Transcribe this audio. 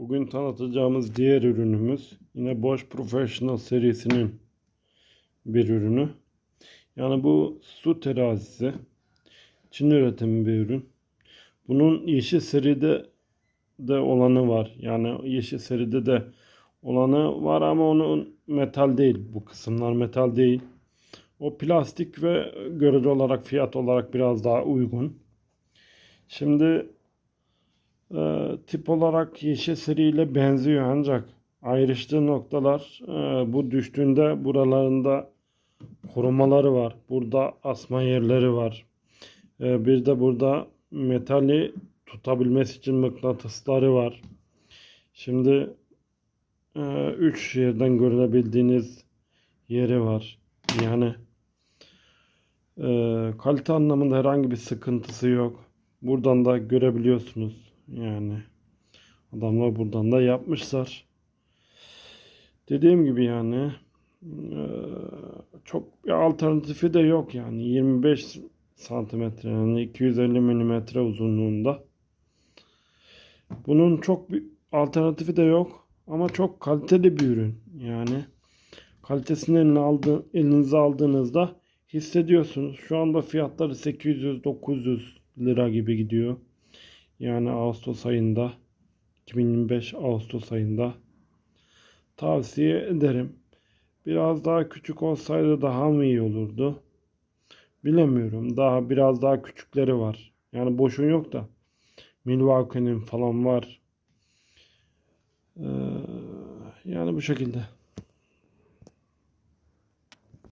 Bugün tanıtacağımız diğer ürünümüz yine Bosch Professional serisinin bir ürünü. Yani bu su terazisi. Çin üretimi bir ürün. Bunun yeşil seride de olanı var. Yani yeşil seride de olanı var ama onun metal değil. Bu kısımlar metal değil. O plastik ve görece olarak fiyat olarak biraz daha uygun. Şimdi e, tip olarak yeşil seriyle benziyor ancak ayrıştığı noktalar e, bu düştüğünde buralarında korumaları var. Burada asma yerleri var. E, bir de burada metali tutabilmesi için mıknatısları var. Şimdi 3 yerden görülebildiğiniz yeri var. Yani e, kalite anlamında herhangi bir sıkıntısı yok. Buradan da görebiliyorsunuz. Yani adamlar buradan da yapmışlar. Dediğim gibi yani e, çok bir alternatifi de yok yani 25 santimetre yani 250 milimetre uzunluğunda. Bunun çok bir alternatifi de yok ama çok kaliteli bir ürün yani kalitesini eline aldı, elinize aldığınızda hissediyorsunuz. Şu anda fiyatları 800-900 lira gibi gidiyor. Yani Ağustos ayında 2025 Ağustos ayında tavsiye ederim. Biraz daha küçük olsaydı daha mı iyi olurdu? Bilemiyorum. Daha biraz daha küçükleri var. Yani boşun yok da. Milwaukee'nin falan var. Ee, yani bu şekilde.